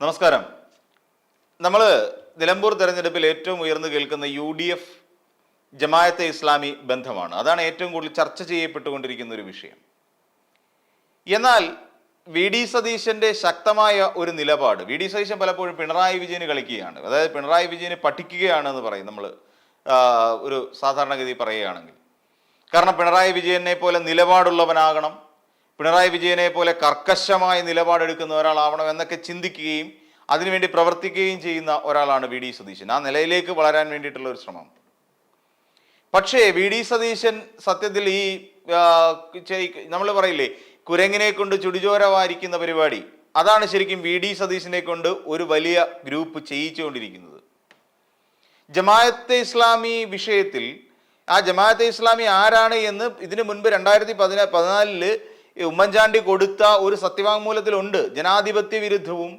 നമസ്കാരം. നമ്മൾ നിലമ്പൂർ തെരഞ്ഞെടുപ്പിൽ ഏറ്റവും ഉയർന്നു കേൾക്കുന്ന U D F Jamaate Islami ബന്ധമാണ്. അതാണ് ഏറ്റവും കൂടുതൽ ചർച്ച ചെയ്യപ്പെട്ടുകൊണ്ടിരിക്കുന്ന ഒരു വിഷയം. എന്നാൽ വി ഡി സതീശന്റെ ശക്തമായ ഒരു നിലപാട് വി ഡി സതീശൻ പലപ്പോഴും പിണറായി വിജയന് കളിക്കുകയാണ്. അതായത് പിണറായി വിജയന് പഠിക്കുകയാണ് എന്ന് പറയും നമ്മൾ ഒരു സാധാരണഗതി പറയുകയാണെങ്കിൽ. കാരണം പിണറായി വിജയനെ പോലെ നിലപാടുള്ളവനാകണം പിണറായി വിജയനെ പോലെ കർക്കശമായ നിലപാടെടുക്കുന്ന ഒരാളാവണം എന്നൊക്കെ ചിന്തിക്കുകയും അതിനുവേണ്ടി പ്രവർത്തിക്കുകയും ചെയ്യുന്ന ഒരാളാണ് വി ഡി സതീശൻ. ആ നിലയിലേക്ക് വളരാൻ വേണ്ടിയിട്ടുള്ള ഒരു ശ്രമം. പക്ഷേ വി ഡി സതീശൻ സത്യത്തിൽ ഈ നമ്മൾ പറയില്ലേ കുരങ്ങിനെ കൊണ്ട് ചുടിചോര വാരിക്കുന്ന പരിപാടി അതാണ് ശരിക്കും വി ഡി സതീശനെ കൊണ്ട് ഒരു വലിയ ഗ്രൂപ്പ് ചെയ്യിച്ചുകൊണ്ടിരിക്കുന്നത്. ജമാഅത്തെ ഇസ്ലാമി വിഷയത്തിൽ ആ ജമാഅത്തെ ഇസ്ലാമി ആരാണ് എന്ന് ഇതിനു മുൻപ് രണ്ടായിരത്തി പതിനാ പതിനാലിൽ ഉമ്മൻചാണ്ടി കൊടുത്ത ഒരു സത്യവാങ്മൂലത്തിലുണ്ട്. ജനാധിപത്യ വിരുദ്ധവും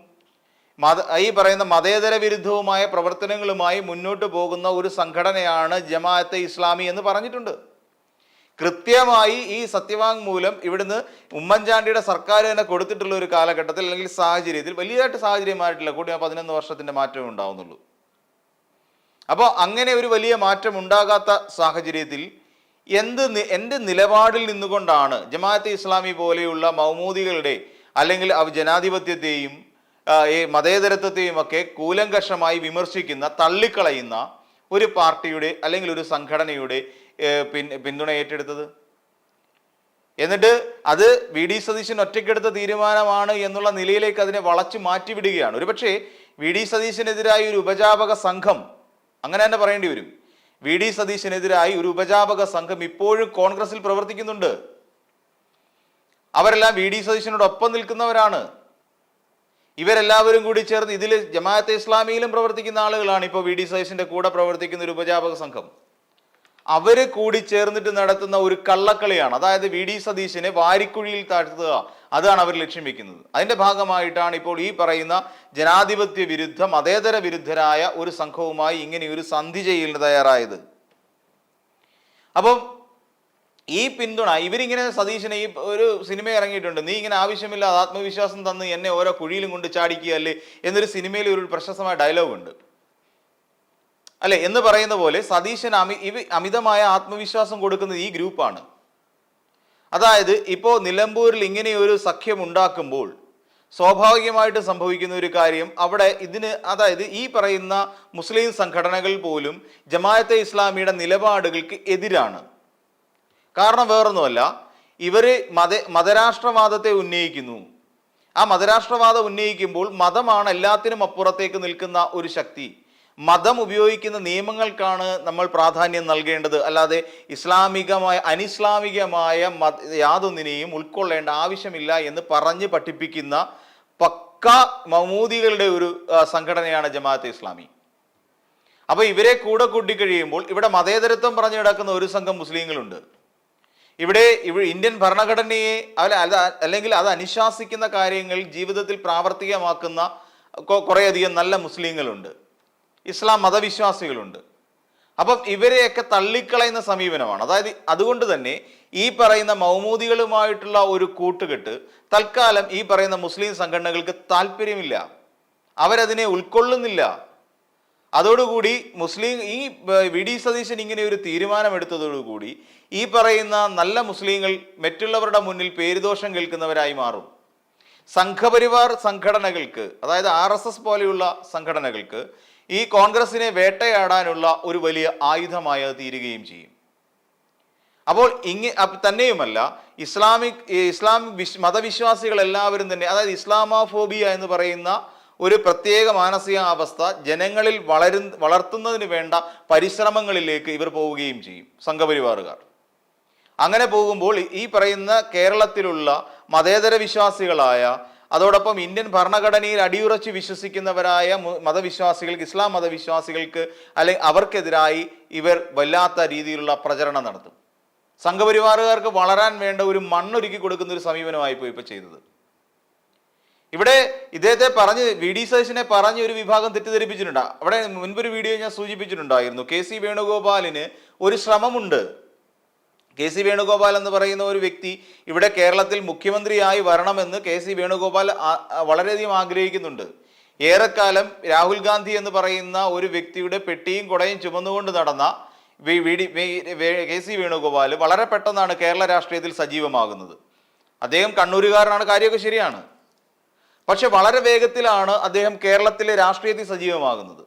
മത ഈ പറയുന്ന മതേതര വിരുദ്ധവുമായ പ്രവർത്തനങ്ങളുമായി മുന്നോട്ട് പോകുന്ന ഒരു സംഘടനയാണ് ജമാഅത്തെ ഇസ്ലാമി എന്ന് പറഞ്ഞിട്ടുണ്ട്. കൃത്യമായി ഈ സത്യവാങ്മൂലം ഇവിടുന്ന് ഉമ്മൻചാണ്ടിയുടെ സർക്കാർ തന്നെ കൊടുത്തിട്ടുള്ള ഒരു കാലഘട്ടത്തിൽ അല്ലെങ്കിൽ സാഹചര്യത്തിൽ വലിയതായിട്ട് സാഹചര്യമായിട്ടില്ല. കൂടി ആ പതിനൊന്ന് വർഷത്തിന്റെ മാറ്റം ഉണ്ടാവുന്നുള്ളൂ. അപ്പോൾ അങ്ങനെ ഒരു വലിയ മാറ്റം ഉണ്ടാകാത്ത സാഹചര്യത്തിൽ എന്ത് എന്റെ നിലപാടിൽ നിന്നുകൊണ്ടാണ് ജമാഅത്തെ ഇസ്ലാമി പോലെയുള്ള മൗമൂദികളുടെ അല്ലെങ്കിൽ അവ ജനാധിപത്യത്തെയും ഈ മതേതരത്വത്തെയും ഒക്കെ കൂലങ്കഷമായി വിമർശിക്കുന്ന തള്ളിക്കളയുന്ന ഒരു പാർട്ടിയുടെ അല്ലെങ്കിൽ ഒരു സംഘടനയുടെ പിൻ പിന്തുണ ഏറ്റെടുത്തത്? എന്നിട്ട് അത് വി. ഡി. സതീശൻ ഒറ്റയ്ക്കെടുത്ത തീരുമാനമാണ് എന്നുള്ള നിലയിലേക്ക് അതിനെ വളച്ചു മാറ്റിവിടുകയാണ്. ഒരുപക്ഷെ വി. ഡി. സതീശനെതിരായ ഒരു ഉപജാപക സംഘം അങ്ങനെ തന്നെ പറയേണ്ടി വരും. വി ഡി സതീശനെതിരായി ഒരു ഉപജാപക സംഘം ഇപ്പോഴും കോൺഗ്രസിൽ പ്രവർത്തിക്കുന്നുണ്ട്. അവരെല്ലാം വി ഡി സതീശനോടൊപ്പം നിൽക്കുന്നവരാണ്. ഇവരെല്ലാവരും കൂടി ചേർന്ന് ഇതിൽ ജമാഅത്തെ ഇസ്ലാമിയിലും പ്രവർത്തിക്കുന്ന ആളുകളാണ് ഇപ്പോൾ വി ഡി സതീശന്റെ കൂടെ പ്രവർത്തിക്കുന്ന ഒരു ഉപജാപക സംഘം. അവർ കൂടി ചേർന്നിട്ട് നടത്തുന്ന ഒരു കള്ളക്കളിയാണ്. അതായത് വി ഡി സതീശനെ വാരിക്കുഴിയിൽ താഴ്ത്തുക. അതാണ് അവർ ലക്ഷ്യം വെക്കുന്നത്. അതിന്റെ ഭാഗമായിട്ടാണ് ഇപ്പോൾ ഈ പറയുന്ന ജനാധിപത്യ വിരുദ്ധ മതേതര വിരുദ്ധരായ ഒരു സംഘവുമായി ഇങ്ങനെ ഒരു സന്ധി ചെയ്യലിന് തയ്യാറായത്. അപ്പം ഈ പിന്തുണ ഇവരിങ്ങനെ സതീശനെ ഈ ഒരു സിനിമ ഇറങ്ങിയിട്ടുണ്ട്. നീ ഇങ്ങനെ ആവശ്യമില്ലാതെ ആത്മവിശ്വാസം തന്ന് എന്നെ ഓരോ കുഴിയിലും കൊണ്ട് ചാടിക്കുകയല്ലേ? എന്നൊരു സിനിമയിൽ ഒരു പ്രശസ്തമായ ഡയലോഗ് ഉണ്ട്. അല്ലെ എന്ന് പറയുന്ന പോലെ സതീശൻ അമി ഇവ അമിതമായ ആത്മവിശ്വാസം കൊടുക്കുന്ന ഈ ഗ്രൂപ്പാണ്. അതായത് ഇപ്പോൾ നിലമ്പൂരിൽ ഇങ്ങനെ ഒരു സഖ്യം ഉണ്ടാക്കുമ്പോൾ സ്വാഭാവികമായിട്ട് സംഭവിക്കുന്ന ഒരു കാര്യം അവിടെ ഇതിന് അതായത് ഈ പറയുന്ന മുസ്ലിം സംഘടനകൾ പോലും ജമാഅത്തെ ഇസ്ലാമിയുടെ നിലപാടുകൾക്ക് എതിരാണ്. കാരണം വേറൊന്നുമല്ല ഇവർ മത മതരാഷ്ട്രവാദത്തെ ഉന്നയിക്കുന്നു. ആ മതരാഷ്ട്രവാദം ഉന്നയിക്കുമ്പോൾ മതമാണ് എല്ലാത്തിനും അപ്പുറത്തേക്ക് നിൽക്കുന്ന ഒരു ശക്തി. മതം ഉപയോഗിക്കുന്ന നിയമങ്ങൾക്കാണ് നമ്മൾ പ്രാധാന്യം നൽകേണ്ടത്. അല്ലാതെ ഇസ്ലാമികമായ അനിസ്ലാമികമായ യാതൊന്നിനെയും ഉൾക്കൊള്ളേണ്ട ആവശ്യമില്ല എന്ന് പറഞ്ഞ് പഠിപ്പിക്കുന്ന പക്ക മമൂദികളുടെ ഒരു സംഘടനയാണ് ജമാഅത്ത് ഇസ്ലാമി. അപ്പൊ ഇവരെ കൂടെ കൂട്ടിക്കഴിയുമ്പോൾ ഇവിടെ മതേതരത്വം പറഞ്ഞു കിടക്കുന്ന ഒരു സംഘം മുസ്ലിങ്ങളുണ്ട്. ഇവിടെ ഇവ ഇന്ത്യൻ ഭരണഘടനയെ അല്ല അല്ലെങ്കിൽ അത് അനുശാസിക്കുന്ന കാര്യങ്ങൾ ജീവിതത്തിൽ പ്രാവർത്തികമാക്കുന്ന കുറേയധികം നല്ല മുസ്ലിങ്ങളുണ്ട്. ഇസ്ലാം മതവിശ്വാസികളുണ്ട്. അപ്പം ഇവരെയൊക്കെ തള്ളിക്കളയുന്ന സമീപനമാണ്. അതായത് അതുകൊണ്ട് തന്നെ ഈ പറയുന്ന മൗമൂദികളുമായിട്ടുള്ള ഒരു കൂട്ടുകെട്ട് തൽക്കാലം ഈ പറയുന്ന മുസ്ലിം സംഘടനകൾക്ക് താല്പര്യമില്ല. അവരതിനെ ഉൾക്കൊള്ളുന്നില്ല. അതോടുകൂടി മുസ്ലിം ഈ വി. ഡി. സതീശൻ ഇങ്ങനെ ഒരു തീരുമാനമെടുത്തതോടുകൂടി ഈ പറയുന്ന നല്ല മുസ്ലിങ്ങൾ മറ്റുള്ളവരുടെ മുന്നിൽ പേരുദോഷം കേൾക്കുന്നവരായി മാറും. സംഘപരിവാർ സംഘടനകൾക്ക് അതായത് ആർ എസ് എസ് പോലെയുള്ള സംഘടനകൾക്ക് ഈ കോൺഗ്രസിനെ വേട്ടയാടാനുള്ള ഒരു വലിയ ആയുധമായി തീരുകയും ചെയ്യും. അപ്പോൾ ഇങ്ങ തന്നെയുമല്ല ഇസ്ലാമിക് ഇസ്ലാമിക് ഇസ്ലാം വിശ് മതവിശ്വാസികൾ എല്ലാവരും തന്നെ അതായത് ഇസ്ലാമോഫോബിയ എന്ന് പറയുന്ന ഒരു പ്രത്യേക മാനസികാവസ്ഥ ജനങ്ങളിൽ വളരു വളർത്തുന്നതിന് വേണ്ട പരിശ്രമങ്ങളിലേക്ക് ഇവർ പോവുകയും ചെയ്യും സംഘപരിവാറുകാർ. അങ്ങനെ പോകുമ്പോൾ ഈ പറയുന്ന കേരളത്തിലുള്ള മതേതര വിശ്വാസികളായ അതോടൊപ്പം ഇന്ത്യൻ ഭരണഘടനയിൽ അടിയുറച്ച് വിശ്വസിക്കുന്നവരായ മതവിശ്വാസികൾക്ക് ഇസ്ലാം മതവിശ്വാസികൾക്ക് അല്ലെങ്കിൽ അവർക്കെതിരായി ഇവർ വല്ലാത്ത രീതിയിലുള്ള പ്രചരണം നടത്തും. സംഘപരിവാറുകാർക്ക് വളരാൻ വേണ്ട ഒരു മണ്ണൊരുക്കി കൊടുക്കുന്ന ഒരു സമീപനമായി പോയി ഇപ്പൊ ചെയ്തത്. ഇവിടെ ഇദ്ദേഹത്തെ പറഞ്ഞ് വി ഡി സതീശനെ പറഞ്ഞ് ഒരു വിഭാഗം തെറ്റിദ്ധരിപ്പിച്ചിട്ടുണ്ട്. അവിടെ മുൻപൊരു വീഡിയോ ഞാൻ സൂചിപ്പിച്ചിട്ടുണ്ടായിരുന്നു. കെ സി വേണുഗോപാലിന് ഒരു ശ്രമമുണ്ട്. കെ സി വേണുഗോപാൽ എന്ന് പറയുന്ന ഒരു വ്യക്തി ഇവിടെ കേരളത്തിൽ മുഖ്യമന്ത്രിയായി വരണമെന്ന് കെ സി വേണുഗോപാൽ വളരെയധികം ആഗ്രഹിക്കുന്നുണ്ട്. ഏറെക്കാലം രാഹുൽ ഗാന്ധി എന്ന് പറയുന്ന ഒരു വ്യക്തിയുടെ പെട്ടിയും കുടയും ചുമന്നുകൊണ്ട് നടന്ന കെ സി വേണുഗോപാൽ വളരെ പെട്ടെന്നാണ് കേരള രാഷ്ട്രീയത്തിൽ സജീവമാകുന്നത്. അദ്ദേഹം കണ്ണൂരുകാരനാണ് കാര്യമൊക്കെ ശരിയാണ്. പക്ഷെ വളരെ വേഗത്തിലാണ് അദ്ദേഹം കേരളത്തിലെ രാഷ്ട്രീയത്തിൽ സജീവമാകുന്നത്.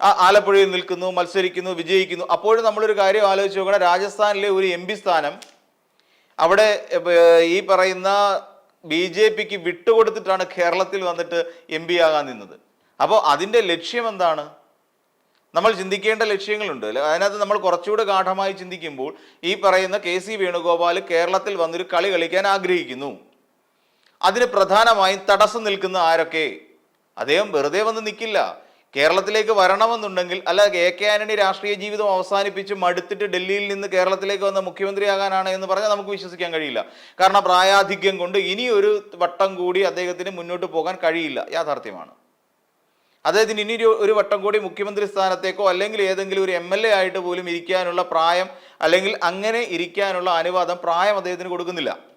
ആലപ്പുഴയിൽ നിൽക്കുന്നു മത്സരിക്കുന്നു വിജയിക്കുന്നു. അപ്പോഴും നമ്മളൊരു കാര്യം ആലോചിച്ച് നോക്കണം. രാജസ്ഥാനിലെ ഒരു എം സ്ഥാനം അവിടെ ഈ പറയുന്ന ബി ജെ പിക്ക് വിട്ടുകൊടുത്തിട്ടാണ് കേരളത്തിൽ വന്നിട്ട് എം പി ആകാൻ നിന്നത്. അപ്പോൾ അതിന്റെ ലക്ഷ്യം എന്താണ്? നമ്മൾ ചിന്തിക്കേണ്ട ലക്ഷ്യങ്ങളുണ്ട്. അതിനകത്ത് നമ്മൾ കുറച്ചുകൂടെ ഗാഠമായി ചിന്തിക്കുമ്പോൾ ഈ പറയുന്ന കെ സി വേണുഗോപാൽ കേരളത്തിൽ വന്നൊരു കളി കളിക്കാൻ ആഗ്രഹിക്കുന്നു. അതിന് പ്രധാനമായും തടസ്സം നിൽക്കുന്ന ആരൊക്കെ? അദ്ദേഹം വെറുതെ വന്ന് നിൽക്കില്ല. കേരളത്തിലേക്ക് വരണമെന്നുണ്ടെങ്കിൽ അല്ല എ കെ ആന്റണി രാഷ്ട്രീയ ജീവിതം അവസാനിപ്പിച്ച് മടുത്തിട്ട് ഡൽഹിയിൽ നിന്ന് കേരളത്തിലേക്ക് വന്ന മുഖ്യമന്ത്രിയാകാനാണ് എന്ന് പറഞ്ഞാൽ നമുക്ക് വിശ്വസിക്കാൻ കഴിയില്ല. കാരണം പ്രായാധിക്യം കൊണ്ട് ഇനി ഒരു വട്ടം കൂടി അദ്ദേഹത്തിന് മുന്നോട്ട് പോകാൻ കഴിയില്ല. യാഥാർത്ഥ്യമാണ്. അദ്ദേഹത്തിന് ഇനി ഒരു- വട്ടം കൂടി മുഖ്യമന്ത്രി സ്ഥാനത്തേക്കോ അല്ലെങ്കിൽ ഏതെങ്കിലും ഒരു എം എൽ എ ആയിട്ട് പോലും ഇരിക്കാനുള്ള പ്രായം അല്ലെങ്കിൽ അങ്ങനെ ഇരിക്കാനുള്ള അനുവാദം പ്രായം അദ്ദേഹത്തിന് കൊടുക്കുന്നില്ല.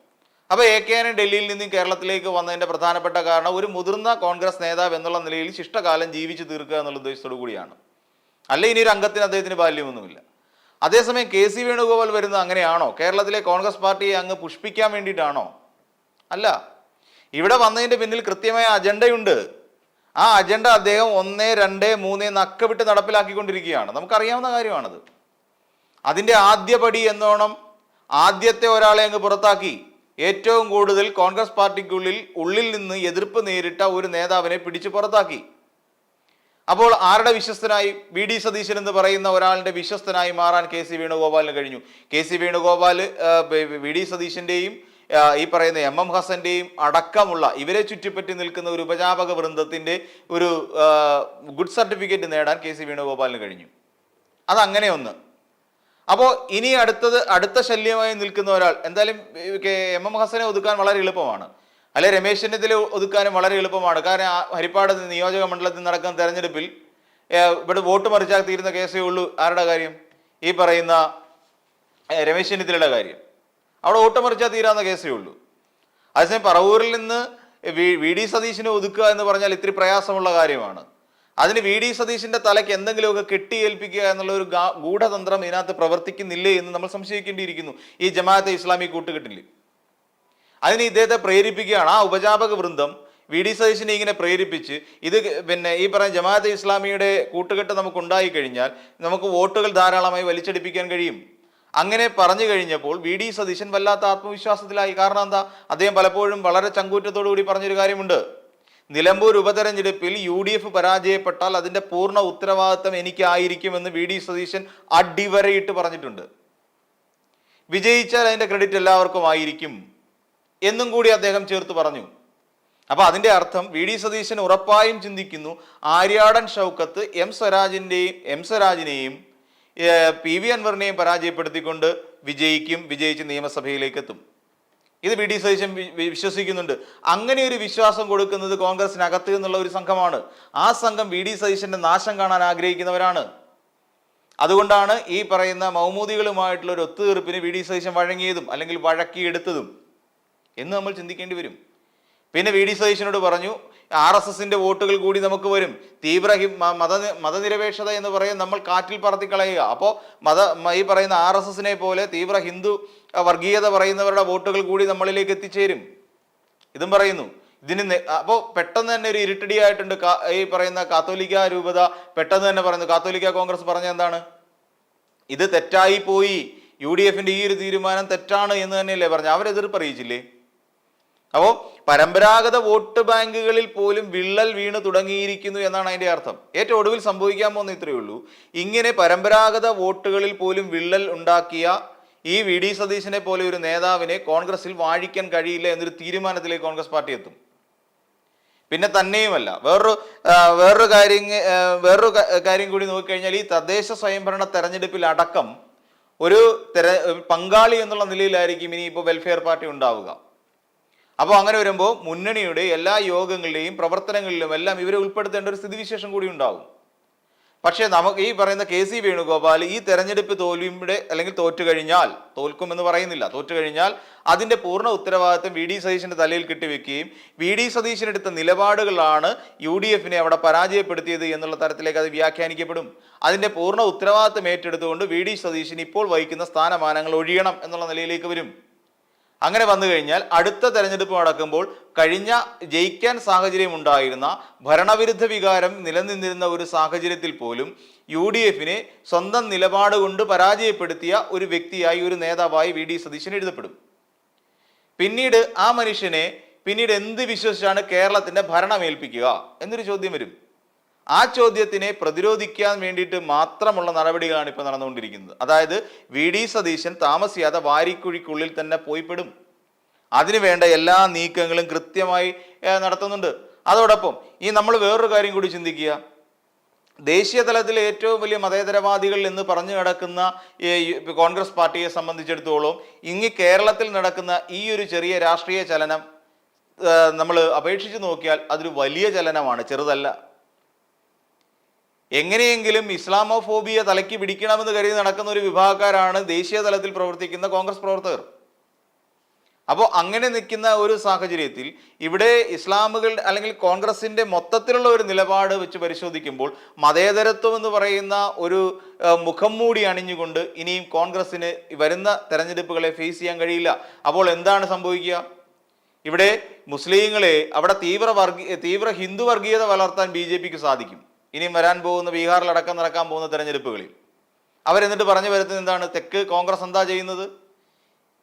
അപ്പോൾ എ കെ ആനെ ഡൽഹിയിൽ നിന്നും കേരളത്തിലേക്ക് വന്നതിന്റെ പ്രധാനപ്പെട്ട കാരണം ഒരു മുതിർന്ന കോൺഗ്രസ് നേതാവ് എന്നുള്ള നിലയിൽ ശിഷ്ടകാലം ജീവിച്ചു തീർക്കുക എന്നുള്ള ഉദ്ദേശത്തോടു കൂടിയാണ്. അല്ല ഇനി ഒരു അംഗത്തിന് അദ്ദേഹത്തിന് ബാല്യമൊന്നുമില്ല. അതേസമയം കെ സി വേണുഗോപാൽ വരുന്നത് അങ്ങനെയാണോ? കേരളത്തിലെ കോൺഗ്രസ് പാർട്ടിയെ അങ്ങ് പുഷ്പിക്കാൻ വേണ്ടിയിട്ടാണോ? അല്ല. ഇവിടെ വന്നതിന്റെ പിന്നിൽ കൃത്യമായ അജണ്ടയുണ്ട്. ആ അജണ്ട അദ്ദേഹം ഒന്ന് രണ്ട് മൂന്ന് നക്ക വിട്ട് നടപ്പിലാക്കിക്കൊണ്ടിരിക്കുകയാണ്. നമുക്കറിയാവുന്ന കാര്യമാണത്. അതിന്റെ ആദ്യപടി എന്നോണം ആദ്യത്തെ ഒരാളെ അങ്ങ് പുറത്താക്കി. ഏറ്റവും കൂടുതൽ കോൺഗ്രസ് പാർട്ടിക്കുള്ളിൽ ഉള്ളിൽ നിന്ന് എതിർപ്പ് നേരിട്ട ഒരു നേതാവിനെ പിടിച്ചു പുറത്താക്കി. അപ്പോൾ ആരുടെ വിശ്വസ്തനായി? വി. ഡി. സതീശൻ എന്ന് പറയുന്ന ഒരാളുടെ വിശ്വസ്തനായി മാറാൻ കെ. സി. വേണുഗോപാലിന് കഴിഞ്ഞു. K. C. Venugopal V. D. സതീശന്റെയും ഈ പറയുന്ന എം. എം. ഹസന്റെയും അടക്കമുള്ള ഇവരെ ചുറ്റിപ്പറ്റി നിൽക്കുന്ന ഒരു ഉപജാപക വൃന്ദത്തിന്റെ ഒരു ഗുഡ് സർട്ടിഫിക്കറ്റ് നേടാൻ കെ. സി. വേണുഗോപാലിന് കഴിഞ്ഞു. അതങ്ങനെ ഒന്ന് അപ്പോൾ ഇനി അടുത്തത് അടുത്ത ശല്യമായി നിൽക്കുന്ന ഒരാൾ എന്തായാലും എം എം ഹസനെ ഒതുക്കാൻ വളരെ എളുപ്പമാണ്. അല്ലെ രമേശ് ചെന്നിത്തല ഒതുക്കാനും വളരെ എളുപ്പമാണ്. കാരണം ഹരിപ്പാട് നിയോജക മണ്ഡലത്തിൽ നടക്കുന്ന തെരഞ്ഞെടുപ്പിൽ ഇവിടെ വോട്ട് മറിച്ചാൽ തീരുന്ന കേസേ ഉള്ളൂ. ആരുടെ കാര്യം? ഈ പറയുന്ന രമേശ് ചെന്നിത്തലയുടെ കാര്യം. അവിടെ വോട്ട് മറിച്ചാൽ തീരാവുന്ന കേസേ ഉള്ളൂ. അതേസമയം പറവൂരിൽ നിന്ന് വി ഡി സതീശിനെ ഒതുക്കുക എന്ന് പറഞ്ഞാൽ ഇത്തിരി പ്രയാസമുള്ള കാര്യമാണ്. അതിന് വി ഡി സതീശിന്റെ തലയ്ക്ക് എന്തെങ്കിലുമൊക്കെ കെട്ടിയേൽപ്പിക്കുക എന്നുള്ള ഒരു ഗൂഢതന്ത്രം ഇതിനകത്ത് പ്രവർത്തിക്കുന്നില്ലേ എന്ന് നമ്മൾ സംശയിക്കേണ്ടിയിരിക്കുന്നു. ഈ ജമാഅത്തെ ഇസ്ലാമി കൂട്ടുകെട്ടിൽ അതിന് ഇദ്ദേഹത്തെ പ്രേരിപ്പിക്കുകയാണ് ആ ഉപജാപക വൃന്ദം വി ഡി സതീശിനെ ഇങ്ങനെ പ്രേരിപ്പിച്ച് ഇത് പിന്നെ ഈ പറയുന്ന ജമാഅത്തെ ഇസ്ലാമിയുടെ കൂട്ടുകെട്ട് നമുക്ക് ഉണ്ടായി കഴിഞ്ഞാൽ നമുക്ക് വോട്ടുകൾ ധാരാളമായി വലിച്ചടിപ്പിക്കാൻ കഴിയും. അങ്ങനെ പറഞ്ഞു കഴിഞ്ഞപ്പോൾ വി ഡി സതീശൻ വല്ലാത്ത ആത്മവിശ്വാസത്തിലായി. കാരണം എന്താ? അദ്ദേഹം പലപ്പോഴും വളരെ ചങ്കൂറ്റത്തോടു കൂടി പറഞ്ഞൊരു കാര്യമുണ്ട്. നിലമ്പൂർ ഉപതെരഞ്ഞെടുപ്പിൽ യു ഡി എഫ് പരാജയപ്പെട്ടാൽ അതിന്റെ പൂർണ ഉത്തരവാദിത്തം എനിക്കായിരിക്കുമെന്ന് വി ഡി സതീശൻ അടിവരയിട്ട് പറഞ്ഞിട്ടുണ്ട്. വിജയിച്ചാൽ അതിന്റെ ക്രെഡിറ്റ് എല്ലാവർക്കും ആയിരിക്കും എന്നും കൂടി അദ്ദേഹം ചേർത്ത് പറഞ്ഞു. അപ്പൊ അതിന്റെ അർത്ഥം വി ഡി സതീശൻ ഉറപ്പായും ചിന്തിക്കുന്നു ആര്യാടൻ ഷൗക്കത്ത് എം സ്വരാജിന്റെയും എം സ്വരാജിനെയും പി വി അൻവറിനെയും പരാജയപ്പെടുത്തിക്കൊണ്ട് വിജയിക്കും വിജയിച്ച് നിയമസഭയിലേക്ക് എത്തും ഇത് വി ഡി സതീശൻ വിശ്വസിക്കുന്നുണ്ട്. അങ്ങനെ ഒരു വിശ്വാസം കൊടുക്കുന്നത് കോൺഗ്രസിനകത്ത് എന്നുള്ള ഒരു സംഘമാണ്. ആ സംഘം വി ഡി സതീശന്റെ നാശം കാണാൻ ആഗ്രഹിക്കുന്നവരാണ്. അതുകൊണ്ടാണ് ഈ പറയുന്ന മൗമൂദികളുമായിട്ടുള്ള ഒരു ഒത്തുതീർപ്പിന് വി ഡി സതീശൻ വഴങ്ങിയതും അല്ലെങ്കിൽ വഴക്കിയെടുത്തതും. എന്ന് നമ്മൾ ചിന്തിക്കേണ്ടി വരും. പിന്നെ വി ഡി സതീശനോട് പറഞ്ഞു ആർ എസ് എസിന്റെ വോട്ടുകൾ കൂടി നമുക്ക് വരും. തീവ്ര മത മതനിരപേക്ഷത എന്ന് പറയും നമ്മൾ കാറ്റിൽ പറത്തിക്കളയുക അപ്പോൾ മത ഈ പറയുന്ന ആർ എസ് എസിനെ പോലെ തീവ്ര ഹിന്ദു വർഗീയത പറയുന്നവരുടെ വോട്ടുകൾ കൂടി നമ്മളിലേക്ക് എത്തിച്ചേരും. ഇതും പറയുന്നു. ഇതിന് അപ്പോൾ പെട്ടെന്ന് തന്നെ ഒരു ഇരുട്ടടി ആയിട്ടുണ്ട് ഈ പറയുന്ന കാത്തോലിക്ക രൂപത പെട്ടെന്ന് തന്നെ പറയുന്നു. കാത്തോലിക്ക കോൺഗ്രസ് പറഞ്ഞ എന്താണ്? ഇത് തെറ്റായി പോയി. യു ഡി എഫിന്റെ ഈ ഒരു തീരുമാനം തെറ്റാണ് എന്ന് തന്നെയല്ലേ പറഞ്ഞു അവരെതിർപ്പ് അറിയിച്ചില്ലേ? അപ്പോൾ പരമ്പരാഗത വോട്ട് ബാങ്കുകളിൽ പോലും വിള്ളൽ വീണ് തുടങ്ങിയിരിക്കുന്നു എന്നാണ് അതിന്റെ അർത്ഥം. ഏറ്റവും ഒടുവിൽ സംഭവിക്കാൻ പോകുന്ന ഇത്രയേ ഉള്ളൂ. ഇങ്ങനെ പരമ്പരാഗത വോട്ടുകളിൽ പോലും വിള്ളൽ ഉണ്ടാക്കിയ ഈ വി. ഡി. സതീശനെ പോലെ ഒരു നേതാവിനെ കോൺഗ്രസിൽ വാഴിക്കാൻ കഴിയില്ല എന്നൊരു തീരുമാനത്തിലേക്ക് കോൺഗ്രസ് പാർട്ടി എത്തും. പിന്നെ തന്നെയുമല്ല വേറൊരു വേറൊരു കാര്യം വേറൊരു കാര്യം കൂടി നോക്കിക്കഴിഞ്ഞാൽ ഈ തദ്ദേശ സ്വയംഭരണ തെരഞ്ഞെടുപ്പിൽ അടക്കം ഒരു തെര പങ്കാളി എന്നുള്ള നിലയിലായിരിക്കും ഇനി ഇപ്പോൾ വെൽഫെയർ പാർട്ടി ഉണ്ടാവുക. അപ്പോൾ അങ്ങനെ വരുമ്പോൾ മുന്നണിയുടെ എല്ലാ യോഗങ്ങളുടെയും പ്രവർത്തനങ്ങളിലും എല്ലാം ഇവരെ ഉൾപ്പെടുത്തേണ്ട ഒരു സ്ഥിതിവിശേഷം കൂടി ഉണ്ടാകും പക്ഷേ നമുക്ക് ഈ പറയുന്ന കെ സി വേണുഗോപാൽ ഈ തെരഞ്ഞെടുപ്പ് തോൽവിയുടെ അല്ലെങ്കിൽ തോറ്റു കഴിഞ്ഞാൽ തോൽക്കുമെന്ന് പറയുന്നില്ല. തോറ്റു കഴിഞ്ഞാൽ അതിന്റെ പൂർണ ഉത്തരവാദിത്വം വി ഡി സതീശന്റെ തലയിൽ കെട്ടിവെക്കുകയും വി ഡി സതീശിനെടുത്ത നിലപാടുകളാണ് യു ഡി എഫിനെ അവിടെ പരാജയപ്പെടുത്തിയത് എന്നുള്ള തരത്തിലേക്ക് അത് വ്യാഖ്യാനിക്കപ്പെടും. അതിന്റെ പൂർണ ഉത്തരവാദിത്വം ഏറ്റെടുത്തുകൊണ്ട് വി ഡി സതീശൻ ഇപ്പോൾ വഹിക്കുന്ന സ്ഥാനമാനങ്ങൾ ഒഴിയണം എന്നുള്ള നിലയിലേക്ക് വരും. അങ്ങനെ വന്നു കഴിഞ്ഞാൽ അടുത്ത തെരഞ്ഞെടുപ്പ് നടക്കുമ്പോൾ കഴിഞ്ഞ ജയിക്കാൻ സാഹചര്യം ഉണ്ടായിരുന്ന ഭരണവിരുദ്ധ വികാരം നിലനിന്നിരുന്ന ഒരു സാഹചര്യത്തിൽ പോലും യു ഡി എഫിനെ സ്വന്തം നിലപാട് കൊണ്ട് പരാജയപ്പെടുത്തിയ ഒരു വ്യക്തിയായി ഒരു നേതാവായി വി ഡി സതീശൻ എഴുതപ്പെടും. പിന്നീട് ആ മനുഷ്യനെ പിന്നീട് എന്ത് വിശ്വസിച്ചാണ് കേരളത്തിന്റെ ഭരണമേൽപ്പിക്കുക എന്നൊരു ചോദ്യം വരും. ആ ചോദ്യത്തിനെ പ്രതിരോധിക്കാൻ വേണ്ടിയിട്ട് മാത്രമുള്ള നടപടികളാണ് ഇപ്പോൾ നടന്നുകൊണ്ടിരിക്കുന്നത്. അതായത് വി. ഡി. സതീശൻ താമസിയാതെ വാരിക്കുഴിക്കുള്ളിൽ തന്നെ പോയിപ്പെടും. അതിനുവേണ്ട അതിനു വേണ്ട എല്ലാ നീക്കങ്ങളും കൃത്യമായി നടത്തുന്നുണ്ട്. അതോടൊപ്പം ഈ നമ്മൾ വേറൊരു കാര്യം കൂടി ചിന്തിക്കുക. ദേശീയ തലത്തിൽ ഏറ്റവും വലിയ മതേതരവാദികൾ എന്ന് പറഞ്ഞു നടക്കുന്ന കോൺഗ്രസ് പാർട്ടിയെ സംബന്ധിച്ചിടത്തോളം ഇങ്ങ് കേരളത്തിൽ നടക്കുന്ന ഈ ഒരു ചെറിയ രാഷ്ട്രീയ ചലനം നമ്മൾ അപേക്ഷിച്ച് നോക്കിയാൽ അതൊരു വലിയ ചലനമാണ് ചെറുതല്ല. എങ്ങനെയെങ്കിലും ഇസ്ലാമോഫോബിയ തലയ്ക്ക് പിടിക്കണമെന്ന് കരുതി നടക്കുന്ന ഒരു വിഭാഗക്കാരാണ് ദേശീയ തലത്തിൽ പ്രവർത്തിക്കുന്ന കോൺഗ്രസ് പ്രവർത്തകർ. അപ്പോൾ അങ്ങനെ നിൽക്കുന്ന ഒരു സാഹചര്യത്തിൽ ഇവിടെ ഇസ്ലാമുകൾ അല്ലെങ്കിൽ കോൺഗ്രസിന്റെ മൊത്തത്തിലുള്ള ഒരു നിലപാട് വെച്ച് പരിശോധിക്കുമ്പോൾ മതേതരത്വം എന്ന് പറയുന്ന ഒരു മുഖം മൂടി അണിഞ്ഞുകൊണ്ട് ഇനിയും കോൺഗ്രസ്സിന് വരുന്ന തെരഞ്ഞെടുപ്പുകളെ ഫേസ് ചെയ്യാൻ കഴിയില്ല. അപ്പോൾ എന്താണ് സംഭവിക്കുക? ഇവിടെ മുസ്ലിങ്ങളെ അവിടെ തീവ്ര വർഗീയ തീവ്ര ഹിന്ദു വർഗീയത വളർത്താൻ ബി സാധിക്കും. ഇനിയും വരാൻ പോകുന്ന ബീഹാറിലടക്കം നടക്കാൻ പോകുന്ന തെരഞ്ഞെടുപ്പുകളിൽ. അവരെന്നിട്ട് പറഞ്ഞു വരുന്നത് എന്താണ്? തെക്ക് കോൺഗ്രസ് എന്താ ചെയ്യുന്നത്?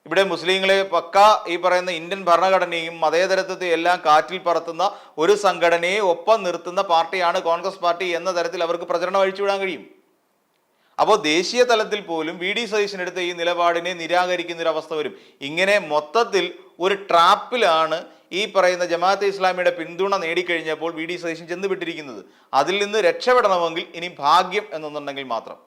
ഇവിടെ മുസ്ലിങ്ങളെ പക്ക ഈ പറയുന്ന ഇന്ത്യൻ ഭരണഘടനയും മതേതരത്വത്തെ എല്ലാം കാറ്റിൽ പറത്തുന്ന ഒരു സംഘടനയെ ഒപ്പം നിർത്തുന്ന പാർട്ടിയാണ് കോൺഗ്രസ് പാർട്ടി എന്ന തരത്തിൽ അവർക്ക് പ്രചരണം അഴിച്ചുവിടാൻ കഴിയും. അപ്പോൾ ദേശീയ തലത്തിൽ പോലും വി ഡി സതീശനെടുത്ത ഈ നിലപാടിനെ നിരാകരിക്കുന്ന ഒരു അവസ്ഥ വരും. ഇങ്ങനെ മൊത്തത്തിൽ ഒരു ട്രാപ്പിലാണ് ഈ പറയുന്ന ജമാഅത്തെ ഇസ്ലാമിയുടെ പിന്തുണ നേടിക്കഴിഞ്ഞപ്പോൾ വി ഡി സതീശൻ ചെന്ന് വിട്ടിരിക്കുന്നത് അതിൽ നിന്ന് രക്ഷപ്പെടണമെങ്കിൽ ഇനി ഭാഗ്യം എന്നൊന്നുണ്ടെങ്കിൽ മാത്രം.